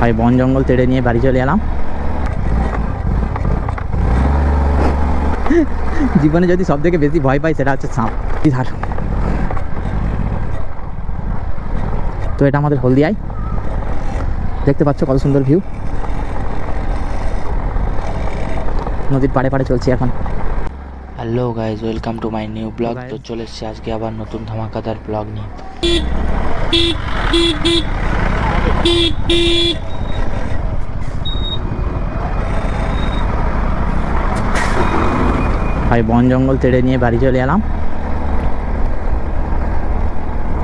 ভাই বন জঙ্গল তেড়ে নিয়ে বাড়ি চলে এলাম। জীবনে যদি সব থেকে বেশি ভয় পাই সেটা হচ্ছে সাপ। ধার তো এটা আমাদের হলদিয়ায়। দেখতে পাচ্ছ কত সুন্দর ভিউ নদীর পাড়ে পাড়ে চলছি এখন। Hello guys welcome to my new blog. তো চলে এসেছি আজকে আবার নতুন ধামাকাদার ব্লগ নিয়ে। ভাই বন জঙ্গল তেড়ে নিয়ে বাড়ি চলে এলাম।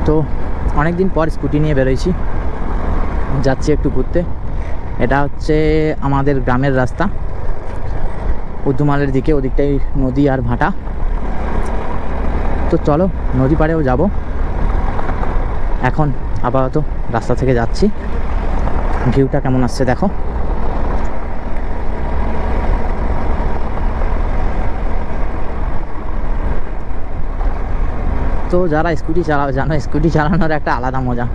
তো অনেক দিন পর স্কুটি নিয়ে বেরোইছি। যাচ্ছি একটু ঘুরতে। এটা হচ্ছে আমাদের গ্রামের রাস্তা। উদ্যমালের দিকে ওদিকটাই নদী আর ভাটা। তো চলো নদী পাড়েও যাব। এখন আপাতত রাস্তা থেকে যাচ্ছি। ভিউটা কেমন আসছে দেখো। তো যারা স্কুটি চালাও জানো, স্কুটি চালানোর একটা আলাদা মজা।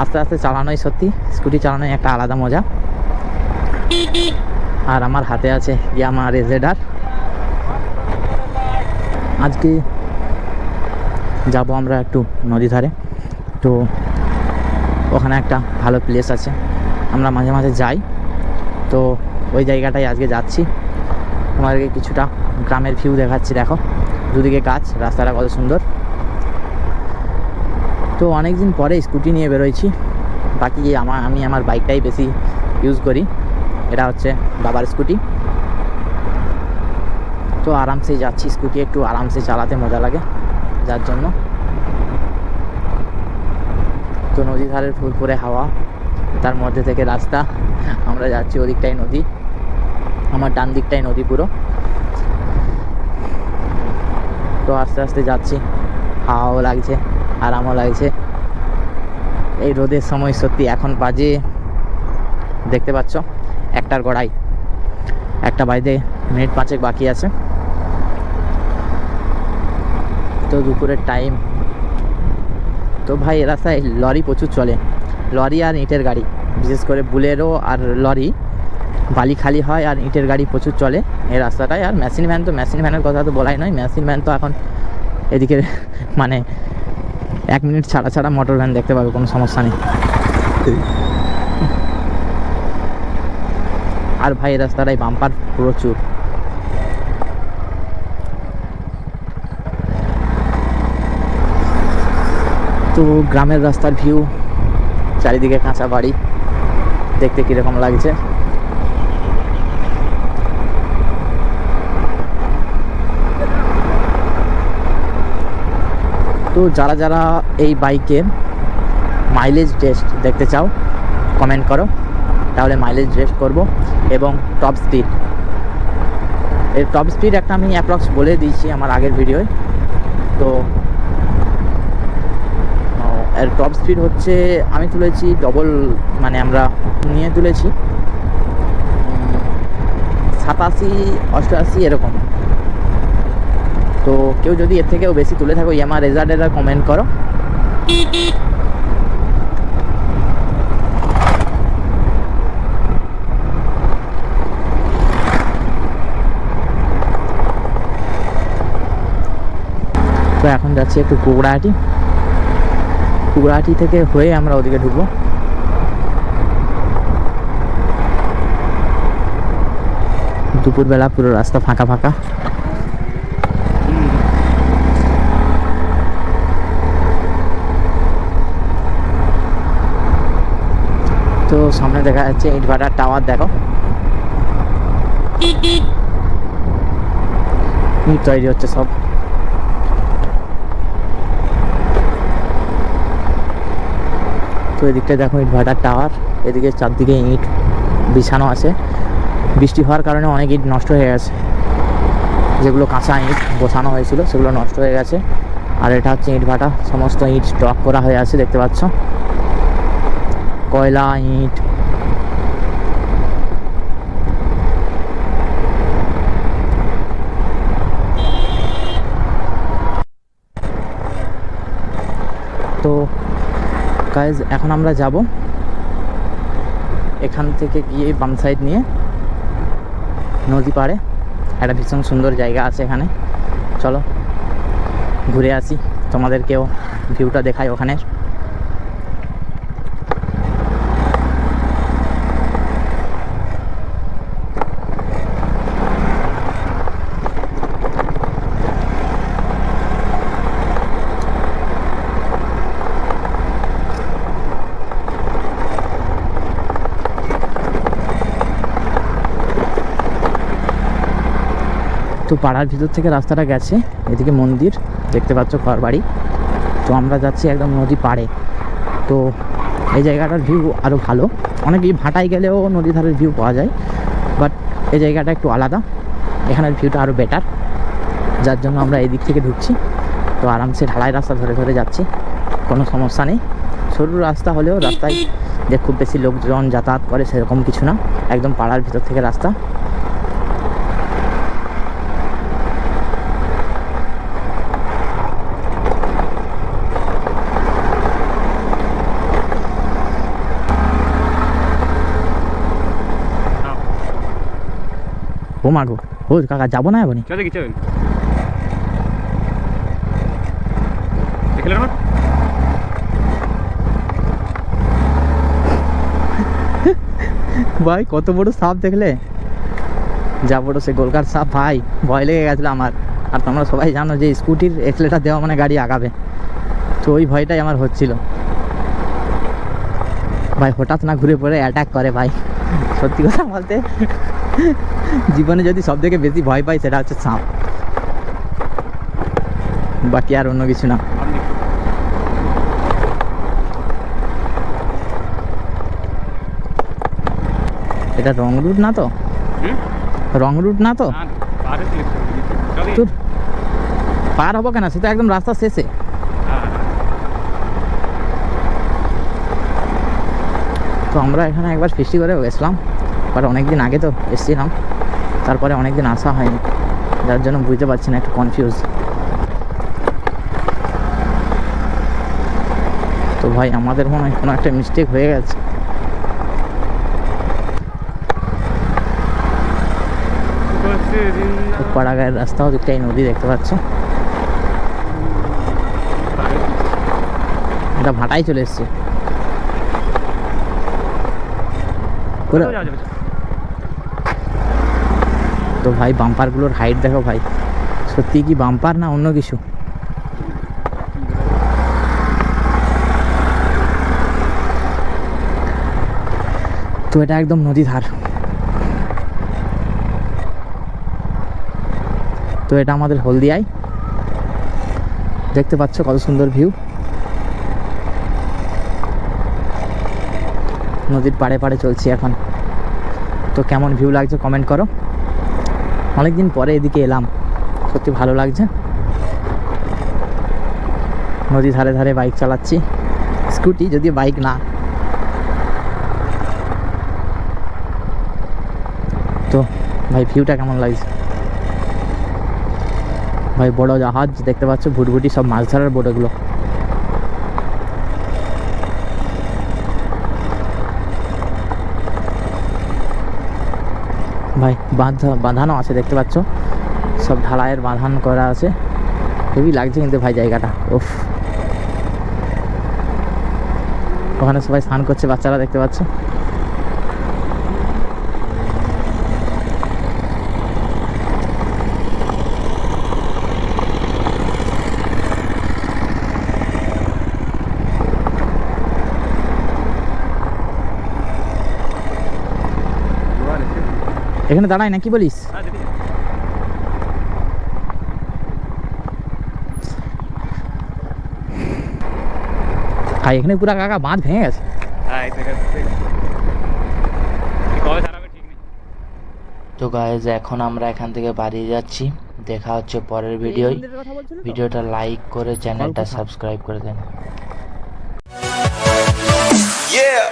আস্তে আস্তে চালানোই সত্যি, স্কুটি চালানোই একটা আলাদা মজা। আর আমার হাতে আছে ইয়ামা রেজেডার। আজকে যাব আমরা একটু নদী ধারে তো ওখানে একটা ভালো প্লেস আছে। আমরা মাঝে মাঝে যাই। তো ওই জায়গাটায় আজকে যাচ্ছি। তোমাদেরকে কিছুটা গ্রামের ভিউ দেখাচ্ছি, দেখো। দুদিকে গাছ, রাস্তাটা কত সুন্দর। তো অনেক দিন পরে স্কুটি নিয়ে বেরোইছি। বাকি আমার আমি আমার বাইকটাই বেশি ইউজ করি। এটা হচ্ছে বাবার স্কুটি তো আরামসে যাচ্ছি স্কুটি একটু আরামসে চালাতে মজা লাগে, যার জন্য। তো নদী ধারের ফুরফুরে হাওয়া। তার মধ্যে থেকে রাস্তা। আমরা যাচ্ছি ওদিকটাই নদী। আমার ডান দিকটাই নদী পুরো। তো আস্তে আস্তে যাচ্ছি। হাওয়াও লাগছে, আরামও লাগছে। এই রোদের সময় সত্যি এখন বাজে। দেখতে পাচ্ছ, একটার গড়াই। একটা বাজে মিনিট পাঁচেক বাকি আছে। তো দুপুরের টাইম তো ভাই এ রাস্তায় লরি প্রচুর চলে। লরি আর ইটের গাড়ি, বিশেষ করে বুলেরো আর লরি। বালি খালি হয় আর ইটের গাড়ি প্রচুর চলে। এই রাস্তাটায় আর মেশিন ভ্যান তো, মেশিন ভ্যানের কথা তো বলাই নয়। মেশিন ভ্যান তো এখন এদিকে মানে এক মিনিট ছাড়া ছাড়া মোটর ভ্যান দেখতে পাবে, কোনো সমস্যা নেই। আর ভাই রাস্তাটায় বাম্পার প্রচুর। তো গ্রামের রাস্তার ভিউ চারিদিকে কাঁচা বাড়ি, দেখতে কীরকম লাগছে? তো যারা যারা এই বাইকে মাইলেজ টেস্ট দেখতে চাও কমেন্ট করো। তাহলে মাইলেজ টেস্ট করব এবং টপ স্পিড এর টপ স্পিড একটা আমি অ্যাপ্রক্স বলে দিয়েছি আমার আগের ভিডিওয় তো এর টপ স্পিড হচ্ছে, আমি তুলেছি ডবল মানে আমরা নিয়ে তুলেছি। সাতাশি, অষ্টআশি এরকম। তো কেউ যদি এর থেকেও বেশি তুলে থাকো ইয়ামা রেজাল্টের কমেন্ট করো। তো এখন যাচ্ছি একটু কুকড়াহাটি। কুকড়াহাটি থেকে হয়ে আমরা ওদিকে ঢুকবো। দুপুরবেলা পুরো রাস্তা ফাঁকা ফাঁকা। তো সামনে দেখা যাচ্ছে ইট ভাটার টাওয়ার, দেখো। তৈরি হচ্ছে সব। এদিকটা দেখো ইট ভাটার টাওয়ার এদিকে চারদিকে ইট বিছানো আছে। বৃষ্টি হওয়ার কারণে অনেক ইট নষ্ট হয়ে গেছে। যেগুলো কাঁচা ইট বসানো হয়েছিল, সেগুলো নষ্ট হয়ে গেছে। আর এটা হচ্ছে ইট ভাটা সমস্ত ইট স্টক করা হয়ে আছে, দেখতে পাচ্ছ? কয়লা, ইট। তো গাইজ এখন আমরা যাব এখান থেকে গিয়ে বাম সাইড নিয়ে নদী পাড়ে। একটা ভীষণ সুন্দর জায়গা আছে এখানে। চলো, ঘুরে আসি। তোমাদেরকেও ভিউটা দেখায় ওখানের। তো পাড়ার ভিতর থেকে রাস্তাটা গেছে, এদিকে মন্দির, দেখতে পাচ্ছ ঘর বাড়ি। তো আমরা যাচ্ছি একদম নদী পাড়ে। তো এই জায়গাটার ভিউ আরও ভালো। অনেকেই ভাটায় গেলেও নদী ধারের ভিউ পাওয়া যায় বাট এই জায়গাটা একটু আলাদা। এখানের ভিউটা আরও বেটার যার জন্য আমরা এই দিক থেকে ঢুকছি। তো আরামসে ঢালাই রাস্তা ধরে ধরে যাচ্ছি। কোনো সমস্যা নেই। সরু রাস্তা হলেও রাস্তায় যে খুব বেশি লোকজন যাতায়াত করে সেরকম কিছু না। একদম পাড়ার ভিতর থেকে রাস্তা। ও মাগো ও কাকা যাব না এবারে চলে গেছে ভাই কত বড় সাপ দেখলে? যা বড় সে গোলকার সাপ ভাই ভয় লেগে গেছিল আমার। আর তোমরা সবাই জানো যে স্কুটির এক্সলেটার দেওয়া মানে গাড়ি আগাবে। তো ওই ভয়টাই আমার হচ্ছিল। ভাই হঠাৎ না ঘুরে পড়ে অ্যাটাক করে ভাই। সত্যি কথা বলতে। জীবনে যদি সব থেকে বেশি ভয় পাই সেটা হচ্ছে সাপ। বাকি আর অন্য কিছু না। এটা রং রুট না তো? রং রুট না তো? পারে হব কেন? সে তো একদম রাস্তা শেষে। হ্যাঁ তো আমরা এখানে একবার ফিস্টি করে গেছিলাম। বাট অনেক দিন আগে তো এসেছিলাম। তারপরে অনেক দিন আসা হয়নি। যার জন্য বুঝতে পারছি না, একটু কনফিউজ তো ভাই, আমাদের মনে হয় কোনো একটা মিস্টেক হয়ে গেছে। পাড়াগায়ের রাস্তাও দিকটাই নদী দেখতে পাচ্ছ এটা ভাটাই চলে এসছে। তো ভাই বাম্পারগুলোর হাইট দেখো ভাই। সত্যি কি বাম্পার না অন্য কিছু? তো এটা একদম নদী ধার। তো এটা আমাদের হলদিয়ায়। দেখতে পাচ্ছ কত সুন্দর ভিউ নদীর পাড়ে পাড়ে চলছি এখন। তো কেমন ভিউ লাগছে কমেন্ট করো। অনেকদিন পরে এদিকে এলাম। সত্যি ভালো লাগছে। নদী ধারে ধারে বাইক চালাচ্ছি। স্কুটি যদি বাইক না। তো ভাই ভিউটা কেমন লাগছে? ভাই বড় জাহাজ, দেখতে পাচ্ছ, ভুটভুটি সব মাছ ধরার বোট ভাই, বাঁধা বাঁধানো আছে, দেখতে পাচ্ছ? সব ঢালাইয়ের বাঁধান করা আছে। হেভি লাগছে কিন্তু ভাই জায়গাটা। ওফ ওখানে সবাই স্নান করছে, বাচ্চারা দেখতে পাচ্ছ গোয়া রেখে এখানে দাঁড়ায় না কি বলিস? ভাই এখানে পুরা কাকা বাঁধ ভেঙে গেছে। হ্যাঁ তো গাইজ এখন আমরা এখান থেকে বাড়িয়ে যাচ্ছি। দেখা হচ্ছে পরের ভিডিওয় ভিডিওটা লাইক করে চ্যানেলটা সাবস্ক্রাইব করে দেন। Yeah.